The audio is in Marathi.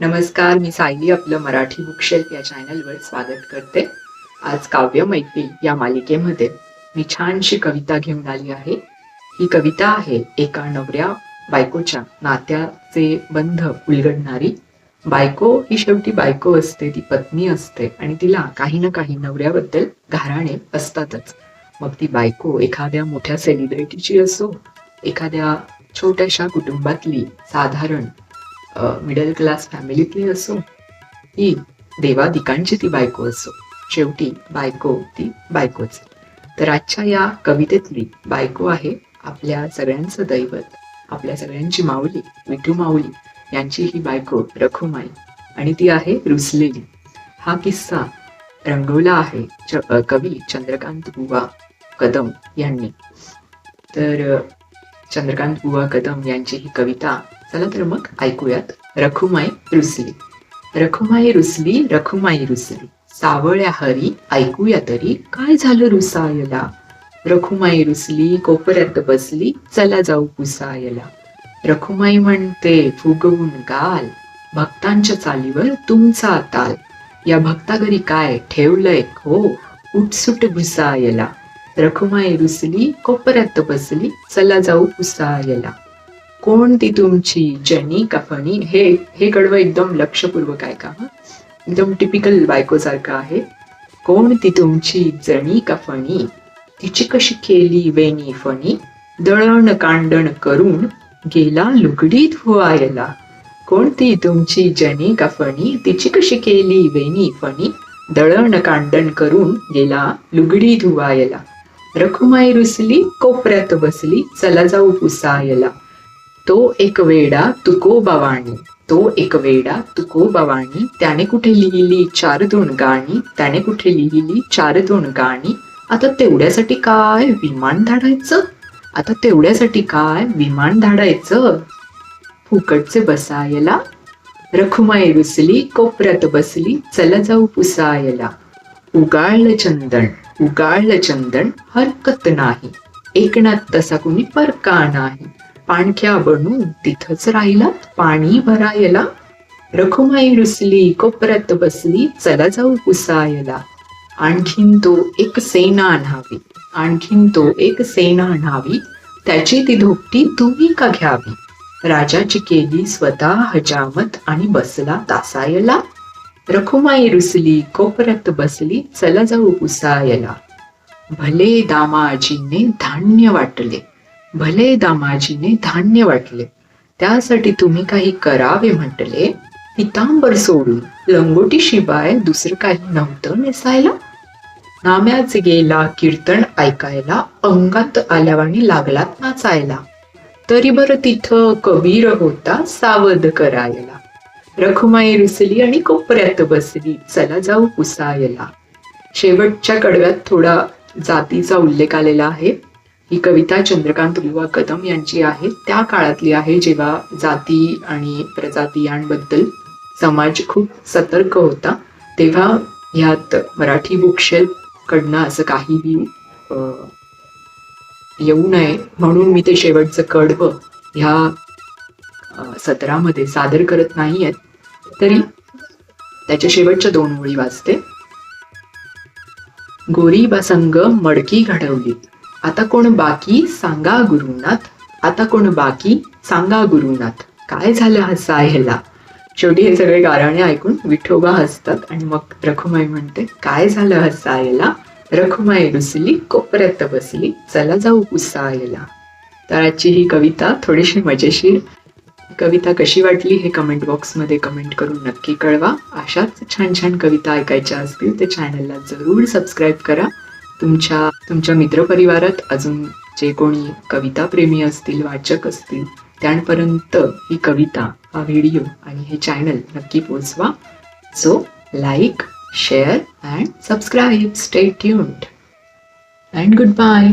नमस्कार मी सायली आपलं मराठी बुकशेल्फ या चॅनलवर स्वागत करते. आज काव्य मैत्री या मालिकेमध्ये मी छानशी कविता घेऊन आली आहे. ही कविता आहे एका नवऱ्या बायकोच्या नात्याचे बंध उलगडणारी. बायको ही शेवटी बायको असते ती पत्नी असते आणि तिला काही ना काही नवऱ्याबद्दल घाराणे असतातच. मग ती बायको एखाद्या मोठ्या सेलिब्रिटीची असो एखाद्या छोट्याशा कुटुंबातली साधारण मिडल क्लास फॅमिलीतली असो ती देवादिकांची ती बायको असो शेवटी बायको ती बायकोच. तर आजच्या या कवितेतली बायको आहे आपल्या सगळ्यांचं दैवत आपल्या सगळ्यांची माऊली विठू माऊली यांची ही बायको रखुमाई. आणि ती आहे रुसलेली. हा किस्सा रंगवला आहे च- कवी चंद्रकांत बुवा कदम यांनी. तर चंद्रकांत बुवा कदम यांची ही कविता चला तर मग ऐकूयात रखुमाई रुसली. रखुमाई रुसली रखुमाई रुसली. सावळ्या हरी ऐकूया तरी काय झालं रुसायला? रखुमाई रुसली कोपऱ्यात बसली चला जाऊ पुसायला. रखुमाई म्हणते फुगवून गाल. भक्तांच्या चालीवर तुमचा ताल. या भक्ता घरी काय ठेवलंय हो? उठसुट घुसायला. रखुमाई रुसली कोपऱ्यात बसली चला जाऊ पुसायला. कोण ती तुमची जनी कफणी हे हे कडवं एकदम लक्षपूर्वक आहे का एकदम टिपिकल बायकोसारखं आहे. कोण ती तुमची जणी कफणी तिची कशी केली वेणी फणी? दळण कांडण करून गेला लुगडीत व्हायला. कोणती तुमची जनी कफणी तिची कशी केली वेणी फणी? दळण कांडण करून गेला लुगडी धुवायला रखुमाई रुसली कोपऱ्यात बसली चला जाऊ पुसायला. तो एक वेडा तुको बवाणी तो एक वेडा तुको बवाणी त्याने कुठे लिहिली चार दोन गाणी त्याने कुठे लिहिली चार दोन गाणी? आता तेवढ्यासाठी काय विमान धाडायचं? आता तेवढ्यासाठी काय विमान धाडायचं? फुकटचे बसायला रखुमाई रुसली कोपऱ्यात बसली चला जाऊ पुसायला. उगाळलं चंदन उगाळलं चंदन हरकत नाही. एकनाथ तसा कुणी परका नाही. पाणख्या बनून तिथंच राहिला पाणी भरायला. रखुमाई रुसली कोपरत बसली चला जाऊ पुसायला आणखीन तो एक सेना न्हावी आणखीन तो एक सेना न्हावी त्याची ती धोपटी तुम्ही का घ्यावी? राजाची केली स्वतः हजामत आणि बसला तासायला. रखुमाई रुसली कोपरत बसली चला जाऊ पुसायला भले दामाजीने धान्य वाटले भले दामाजीने धान्य वाटले त्यासाठी तुम्ही काही करावे म्हटले पितांबर सोडून लंगोटी शिवाय दुसरं काही नव्हतं नेसायला नाम्याच गेला कीर्तन ऐकायला अंगात आल्यावाणी लागलात नाचायला. तरी बरं तिथं कबीर होता सावध करायला. रखुमाई रुसली आणि कोपऱ्यात बसली चला जाऊ पुसायला. शेवटच्या कडव्यात थोडा जातीचा उल्लेख आलेला आहे. ही कविता चंद्रकांत बुवा कदम यांची आहे. त्या काळातली आहे जेव्हा जाती आणि प्रजातीयांबद्दल समाज खूप सतर्क होता. तेव्हा ह्यात मराठी बुकशेल्फकडनं असं काहीही अं, येऊ नये म्हणून मी ते शेवटचं कडवं ह्या सत्रामध्ये सादर करत नाहीयेत तरी त्याच्या शेवटच्या दोन ओळी वाचते. गोरी बसंग मडकी घडवली. आता कोण बाकी सांगा गुरुनाथ. आता कोण बाकी सांगा गुरुनाथ. काय झालं हसायला शेवटी हे सगळे गाराणे ऐकून विठोबा हसतात आणि मग रखुमाई म्हणते काय झालं हसायला रखुमाई रुसली कोपऱ्यात बसली चला जाऊ पुसायला तर आजची ही कविता थोडीशी मजेशीर. कविता कशी वाटली हे कमेंट बॉक्समध्ये कमेंट करून नक्की कळवा. अशाच छान छान कविता ऐकायच्या असतील तर चॅनलला जरूर सबस्क्राईब करा. तुमच्या तुमच्या मित्रपरिवारात अजून जे कोणी कविता प्रेमी असतील वाचक असतील त्यांपर्यंत ही कविता हा व्हिडिओ आणि हे चॅनल नक्की पोचवा. So like share and subscribe stay tuned and good bye